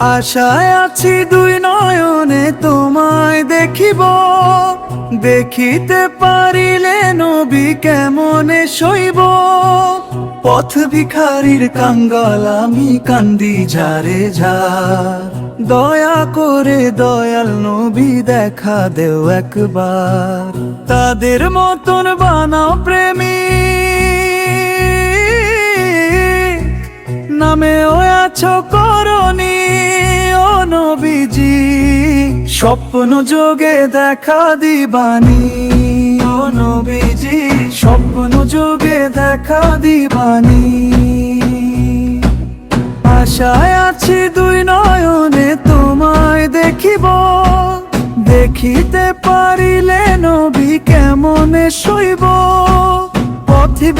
আশায় আছি দুই নয়নে তোমায় দেখিব। দেখিতে পারিলে নবী কেমনে সইব? পথ ভিখারির কাঙ্গাল আমি কান্দি ঝারে ঝার দয়া করে দয়াল নবী দেখা দেও একবার। তাদের মতন বানাও প্রেমী। নামে ও আছো করনি ও নবীজি। স্বপ্ন যোগে দেখা দিবানি, ও নবীজি। স্বপ্ন যোগে দেখা দিবানি। আশায় আছি দুই নয়নে তোমায় দেখিব, দেখিতে পারিলে পথে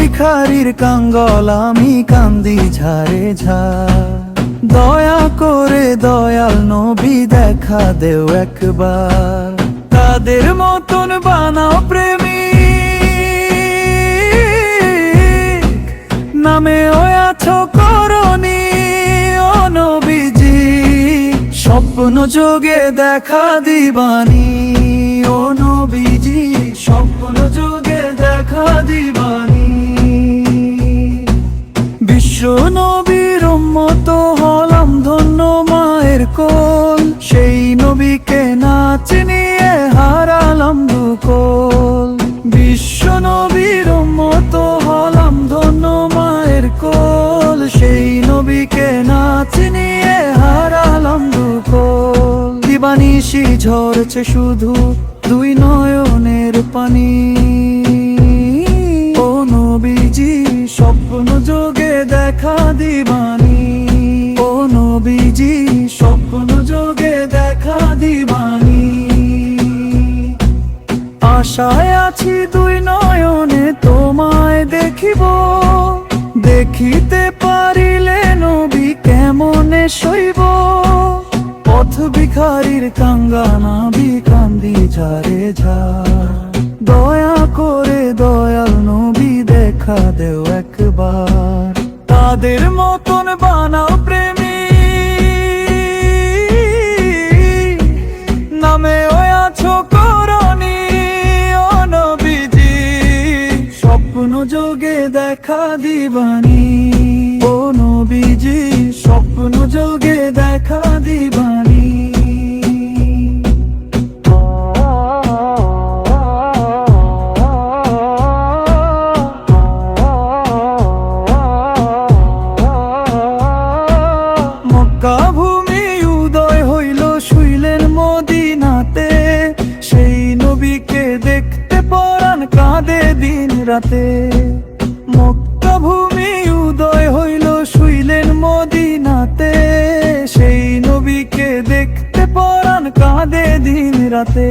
কাঙ্গল, আমি কান্দি ঝারে ঝার দয়া করে দয়াল নবী, দেখা দেও একবার। তাদের মতন বানাও প্রেমী নামে স্বপ্ন যোগে দেখা দিবানি, ও নবীজি। স্বপ্ন যোগে দেখা দিবানি। নবীর মত হলাম ধন্য মায়ের কোল। সেই নবীকে নাচ নিয়ে হারালাম দুকোল। বিশ্ব নবীর মত হলাম ধন্য মায়ের কোল। সেই নবীকে নাচ নিয়ে হারালাম দুকোল। দিবানিশি ঝরছে শুধু দুই নয়নের পানি। দেখা দিবানি। ও নবীজি, স্বপ্ন যোগে দেখা দিবানি। আশায় আছি দুই নয়নে তোমায় দেখিব। দেখিতে পারিলে নবী কেমনে সইব? পথ ভিখারির কাঙ্গানা বিকান্দি ঝারে ঝার দয়া করে দয়াল নবী, দেখা দেও একবার তাদের মতন বানাও প্রেমী। নামে ও আছো করি অনবিজি। স্বপ্ন যোগে দেখা দিবানি। ও নবীজি স্বপ্ন যোগে দেখা দিবানি। রাতে ভূমি উদয় হইল, শুইলেন মদিনাতে। সেই নবীকে দেখতে পরান কাঁদে দিন রাতে।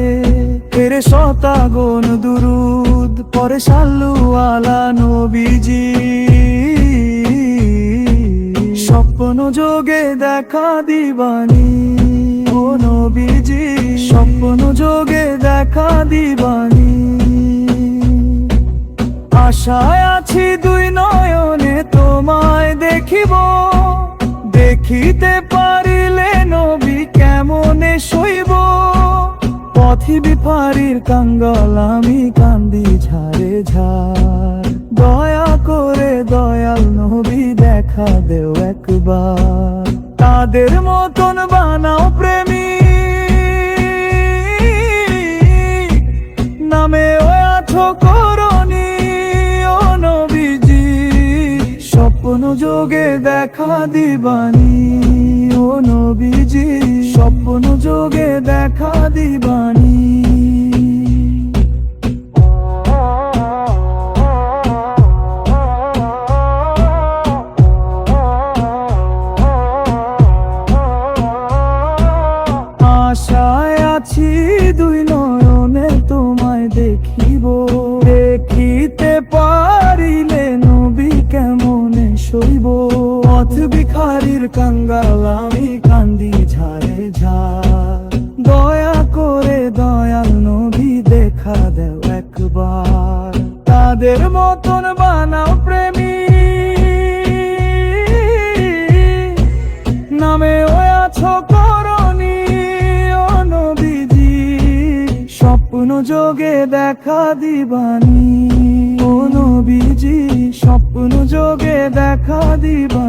ফেরে শতাগণ দুরুদ, পরে সাল্লু আলা নবীজি। স্বপ্ন যোগে দেখা দিবানি ও নবীজি। স্বপ্ন যোগে দেখা দিবানি আশায় আছি দুই নয়নে তোমায় দেখিব। দেখিতে পারিলে নবী কেমনে সইব? পথি বিপারির কাঙ্গল আমি কান্দি ঝারে ঝার দয়া করে দয়াল নবী দেখা দেও একবার। তাদের মতন বানাও প্রেমী যোগে দেখা দিবানি ও নবীজি। স্বপ্ন যোগে দেখা দিবানি। আশায় আছি দুই নয়নে তোমায় দেখিব। দেখিতে পারিলে পথ ভিখারির কাঙ্গাল, আমি কান্দি ঝাড়ে ঝাড়। দয়া করে দয়াল নবী, দেখা দেও একবার। তাদের মতন বানাও প্রেমী। নামে ওই আছো করি ও নবীজি। স্বপ্ন যোগে দেখা দিবানি, ও নবীজি। স্বপ্ন যোগে দেখা দিবা